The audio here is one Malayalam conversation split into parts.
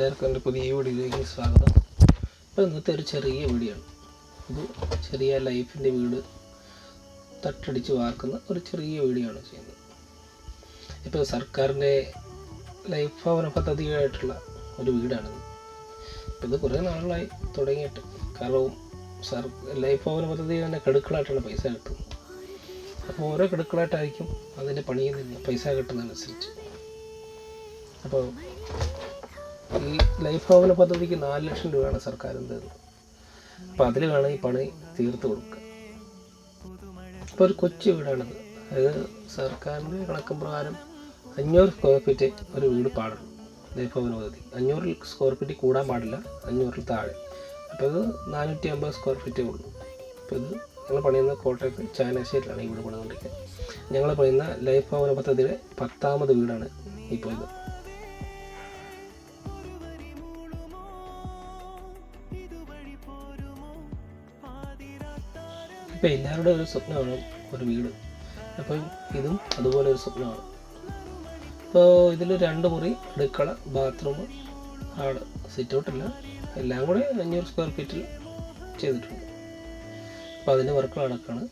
എല്ലാവർക്കും എന്റെ പുതിയ വീഡിയോയിലേക്ക് സ്വാഗതം. ഇപ്പോൾ ഇന്നത്തെ ഒരു ചെറിയ വീഡിയോ ആണ് ഇത് ചെറിയ ലൈഫിന്റെ വീട് തട്ടടിച്ച് വാർക്കുന്ന ഒരു ചെറിയ വീഡിയോ ആണ് ചെയ്യുന്നത്. ഇപ്പോൾ സർക്കാരിന്റെ ലൈഫ് ഭവന പദ്ധതിയായിട്ടുള്ള ഒരു വീടാണിത്. അപ്പോൾ ഇത് കുറേ നാളുകളായി തുടങ്ങിയിട്ട്. കാരണം സർ ലൈഫ് ഭവന പദ്ധതി തന്നെ കെടുക്കളായിട്ടാണ് പൈസ കിട്ടുന്നത് അപ്പോൾ ഓരോ കെടുക്കളായിട്ടായിരിക്കും അതിന്റെ പണിയിൽ നിന്ന് പൈസ കിട്ടുന്നതനുസരിച്ച്. അപ്പോൾ ഈ ലൈഫ് ഭവന പദ്ധതിക്ക് നാല് ലക്ഷം രൂപയാണ് സർക്കാർ തരുന്നത് അപ്പോൾ അതിൽ വേണം ഈ പണി തീർത്ത് കൊടുക്കുക ഇപ്പോൾ ഒരു കൊച്ചു വീടാണിത്. അതായത് സർക്കാരിന്റെ കണക്കും പ്രകാരം അഞ്ഞൂറ് സ്ക്വയർ ഫീറ്റ് ഒരു വീട് പാടുള്ളൂ. ലൈഫ് ഭവന പദ്ധതി. അഞ്ഞൂറ് സ്ക്വയർ ഫീറ്റ് കൂടാൻ പാടില്ല അഞ്ഞൂറിൽ താഴെ. അപ്പോൾ ഇത് നാനൂറ്റി അമ്പത് സ്ക്വയർ ഫീറ്റേ ഉള്ളൂ. അപ്പോൾ ഇത് ഞങ്ങൾ പണിയുന്ന കോട്ടയത്ത് ചായനാശ്ശേരിയിലാണ് ഈ വീട് പണിതുകൊണ്ടിരിക്കുന്നത്. ഞങ്ങൾ പണിയുന്ന ലൈഫ് ഭവന പദ്ധതിയുടെ പത്താമത് വീടാണ് ഇപ്പോൾ ഇത് ഇപ്പം എല്ലാവരുടെ ഒരു സ്വപ്നമാണ് ഒരു വീട്. അപ്പം ഇതും അതുപോലെ ഒരു സ്വപ്നമാണ്. ഇപ്പോൾ ഇതിൽ രണ്ട് മുറി അടുക്കള ബാത്റൂം ഹാൾ സിറ്റ് ഔട്ടില്ല എല്ലാം കൂടെ അഞ്ഞൂറ് സ്ക്വയർ ഫീറ്റിൽ ചെയ്തിട്ടുണ്ട്. അപ്പോൾ അതിന്റെ വർക്ക് നടക്കാണ്.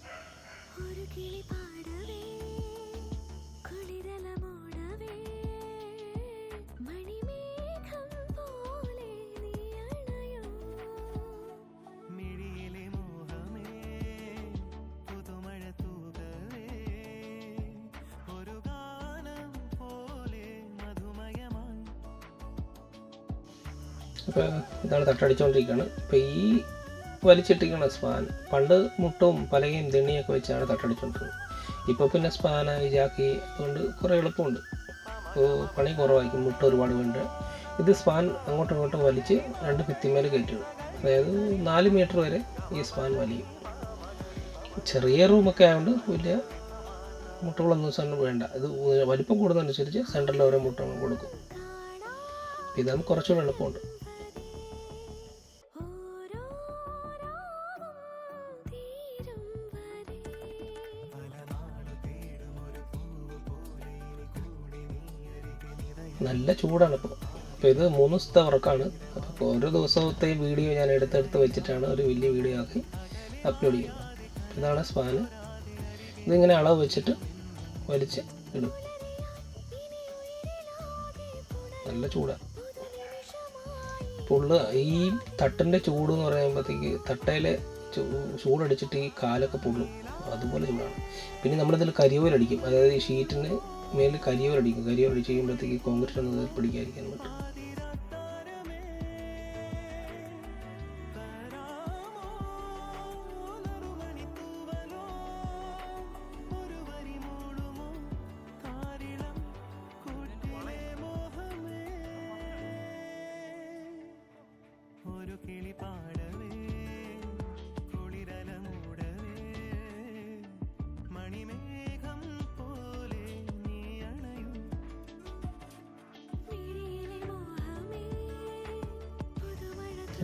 അപ്പോൾ ഇതാണ് തട്ടടിച്ചുകൊണ്ടിരിക്കുകയാണ് ഇപ്പോൾ ഈ വലിച്ചിട്ടിരിക്കുന്ന സ്പാൻ പണ്ട് മുട്ടും പലകയും തെണ്ണിയൊക്കെ വെച്ചാണ് തട്ടടിച്ചുകൊണ്ടിരുന്നത് ഇപ്പോൾ പിന്നെ സ്പാനായി ജാക്കി അതുകൊണ്ട് കുറേ എളുപ്പമുണ്ട്. അപ്പോൾ പണി കുറവായിരിക്കും മുട്ട ഒരുപാട് വേണ്ട. ഇത് സ്പാൻ അങ്ങോട്ടും ഇങ്ങോട്ടും വലിച്ച് രണ്ട് ഭിത്തിമേൽ കയറ്റിടും. അതായത് നാല് മീറ്റർ വരെ ഈ സ്പാൻ വലിയും. ചെറിയ റൂമൊക്കെ ആയതുകൊണ്ട് വലിയ മുട്ടകളൊന്നും സെന്റർ വേണ്ട. ഇത് വലിപ്പം കൂടുന്നതനുസരിച്ച് സെന്ററിൽ ഓരോ മുട്ട കൊടുക്കും. ഇതാകുമ്പോൾ കുറച്ചുകൂടെ എളുപ്പമുണ്ട്. നല്ല ചൂടാണ് ഇപ്പോൾ അപ്പോൾ ഇത് മൂന്ന് ദിവസത്തെ വർക്കാണ്. അപ്പോൾ ഓരോ ദിവസത്തെ വീഡിയോ ഞാൻ എടുത്തെടുത്ത് വെച്ചിട്ടാണ് ഒരു വലിയ വീഡിയോ ആക്കി അപ്ലോഡ് ചെയ്യുന്നത്. ഇതാണ് സ്പാന്. ഇതിങ്ങനെ അളവ് വെച്ചിട്ട് വലിച്ച് ഇടും. നല്ല ചൂടാണ് പുള്ള് ഈ തട്ടിന്റെ ചൂട് എന്ന് പറയുമ്പോഴത്തേക്ക് തട്ടയിലെ ചൂടടിച്ചിട്ട് ഈ കാലൊക്കെ പൊള്ളും. അതുപോലെ ചൂടാണ്. പിന്നെ നമ്മളിതിൽ കരിയോലടിക്കും അതായത് ഈ ഷീറ്റിന് മേലിൽ കരിയോലടിക്കും കരിയോലടിച്ച് കഴിയുമ്പോഴത്തേക്ക് കോൺക്രീറ്റ് ഒന്നും പിടിക്കാതിരിക്കാൻ പറ്റും.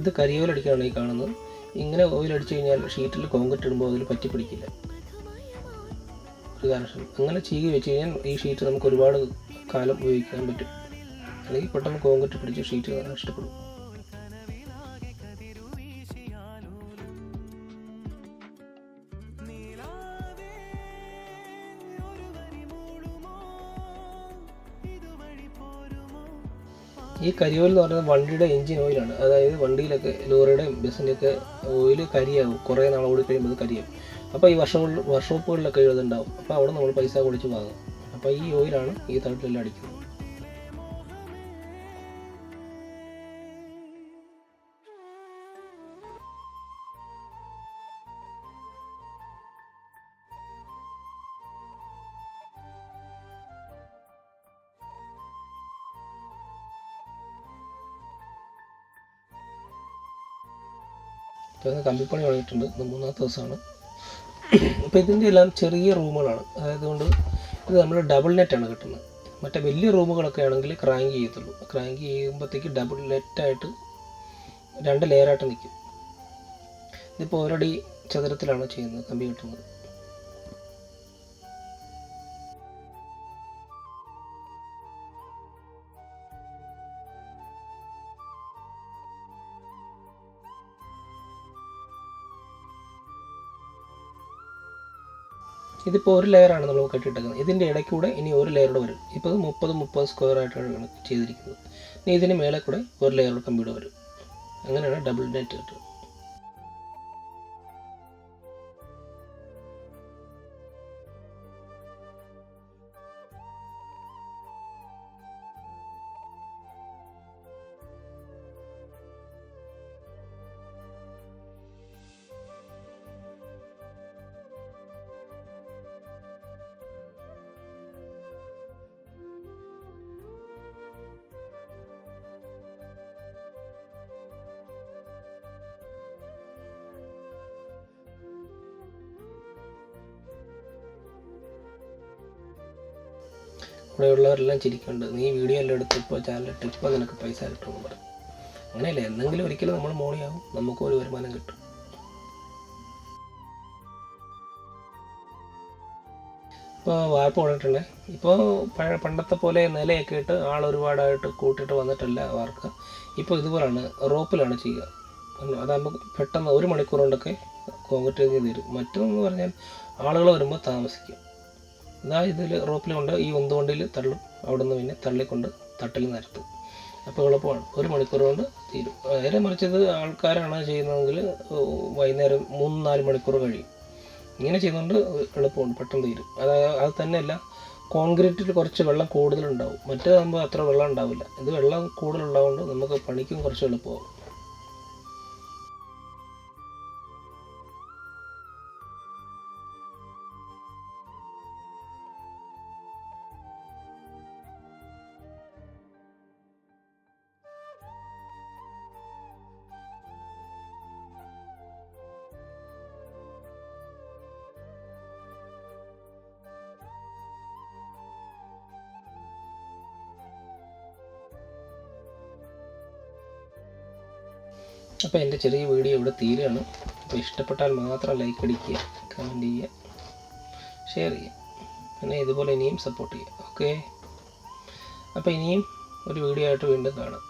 ഇത് കരിയോലടിക്കാണ് ഈ കാണുന്നത്. ഇങ്ങനെ ഓയിലടിച്ചു കഴിഞ്ഞാൽ ഷീറ്റിൽ കോൺക്രീറ്റ് ഇടുമ്പോൾ അതിൽ പറ്റി പിടിക്കില്ല. അങ്ങനെ ചീകി വെച്ച് കഴിഞ്ഞാൽ ഈ ഷീറ്റ് നമുക്ക് ഒരുപാട് കാലം ഉപയോഗിക്കാൻ പറ്റും. അല്ലെങ്കിൽ പെട്ടെന്ന് കോൺക്രീറ്റ് പിടിച്ച് ഷീറ്റ് നഷ്ടപ്പെടും ഈ കരിയോൽ എന്ന് പറയുന്നത് വണ്ടിയുടെ എഞ്ചിൻ ഓയിലാണ്. അതായത് വണ്ടിയിലൊക്കെ ലോറിയുടെയും ബസ്സിന്റെയൊക്കെ ഓയിൽ കരിയാവും. കുറേ നാൾ ഓടി കഴിയുമ്പോൾ അത് കരിയാവും അപ്പോൾ ഈ വർഷോ വർക്ക്ഷോപ്പുകളിലൊക്കെ ഇതുണ്ടാവും അപ്പോൾ അവിടെ നമ്മൾ പൈസ കൊടുത്ത് വാങ്ങും. അപ്പോൾ ഈ ഓയിലാണ് ഈ തട്ടിലെല്ലാം അടിക്കുന്നത്. ഇപ്പോൾ ഇത് കമ്പിപ്പണി തുടങ്ങിയിട്ടുണ്ട്. ഇത് മൂന്നാമത്തെ ദിവസമാണ്. അപ്പോൾ ഇതിന്റെ എല്ലാം ചെറിയ റൂമുകളാണ്. അതായത് കൊണ്ട് ഇത് നമ്മൾ ഡബിൾ നെറ്റാണ് കിട്ടുന്നത്. മറ്റേ വലിയ റൂമുകളൊക്കെ ആണെങ്കിൽ ക്രാങ്ക് ചെയ്യത്തുള്ളൂ. ക്രാങ്ക് ചെയ്യുമ്പോഴത്തേക്ക് ഡബിൾ നെറ്റായിട്ട് രണ്ട് ലെയറായിട്ട് നിൽക്കും ഇതിപ്പോൾ ഓൾറെഡി ചതുരത്തിലാണ് ചെയ്യുന്നത് കമ്പി കിട്ടുന്നത്. ഇതിപ്പോൾ ഒരു ലെയറാണ് നമ്മൾ കെട്ടിയിട്ടേക്കുന്നത്. ഇതിന്റെ ഇടയ്ക്കൂടെ ഇനി ഒരു ലെയറോടെ വരും. ഇപ്പോൾ ഇത് മുപ്പത് മുപ്പത് സ്ക്വയർ ആയിട്ടാണ് ചെയ്തിരിക്കുന്നത്. ഇനി ഇതിന് മേലെ കൂടെ ഒരു ലെയർ കമ്പ്യൂട്ടർ വരും. അങ്ങനെയാണ് ഡബിൾ നെറ്റ് കിട്ടുക ഇവിടെയുള്ളവരെല്ലാം ചിരിക്കുന്നുണ്ട് നീ വീഡിയോ എല്ലാം എടുത്തപ്പോൾ ചാനലിട്ട് ഇപ്പോൾ നിനക്ക് പൈസ കിട്ടുമെന്ന് പറഞ്ഞു അങ്ങനെയല്ല? എന്തെങ്കിലും ഒരിക്കലും നമ്മൾ മോണിയാവും നമുക്കും ഒരു വരുമാനം കിട്ടും. ഇപ്പോൾ വാർപ്പ് കൊണ്ടിട്ടുണ്ടേ. ഇപ്പോൾ പഴയ പണ്ടത്തെ പോലെ നിലയൊക്കെ ഇട്ട് ആൾ ഒരുപാടായിട്ട് കൂട്ടിയിട്ട് വന്നിട്ടല്ല വാർക്ക ഇപ്പോൾ ഇതുപോലാണ്. റോപ്പിലാണ് ചെയ്യുക. അതാകുമ്പോൾ പെട്ടെന്ന് ഒരു മണിക്കൂർ കൊണ്ടൊക്കെ കോൺക്രീറ്റ് ചെയ്ത് തരും. മറ്റൊന്ന് പറഞ്ഞാൽ ആളുകൾ വരുമ്പോൾ താമസിക്കും. ഇതാ ഇതിൽ റോപ്പിൽ കൊണ്ട് ഈ ഉന്തുകൊണ്ടിൽ തള്ളും. അവിടെ നിന്ന് പിന്നെ തള്ളിക്കൊണ്ട് തട്ടിൽ നിരത്തും. അപ്പോൾ എളുപ്പമാണ് ഒരു മണിക്കൂർ കൊണ്ട് തീരും. നേരെ മറിച്ചത് ആൾക്കാരാണ് ചെയ്യുന്നതെങ്കിൽ വൈകുന്നേരം മൂന്ന് നാല് മണിക്കൂർ കഴിയും. ഇങ്ങനെ ചെയ്യുന്നതുകൊണ്ട് എളുപ്പമുണ്ട് പെട്ടെന്ന് തീരും. അത് അത് തന്നെയല്ല കോൺക്രീറ്റിൽ കുറച്ച് വെള്ളം കൂടുതലുണ്ടാവും. മറ്റേതാകുമ്പോൾ അത്ര വെള്ളം ഉണ്ടാവില്ല. ഇത് വെള്ളം കൂടുതലുള്ളതുകൊണ്ട് നമുക്ക് പണിക്കും കുറച്ച് എളുപ്പമാവും. അപ്പോൾ എന്റെ ചെറിയ വീഡിയോ ഇവിടെ തീരുകയാണ്. അപ്പോൾ ഇഷ്ടപ്പെട്ടാൽ മാത്രം ലൈക്ക് അടിക്കുക കമന്റ് ചെയ്യുക ഷെയർ ചെയ്യുക. പിന്നെ ഇതുപോലെ ഇനിയും സപ്പോർട്ട് ചെയ്യുക. ഓക്കെ അപ്പോൾ ഇനിയും ഒരു വീഡിയോ ആയിട്ട് വീണ്ടും കാണാം.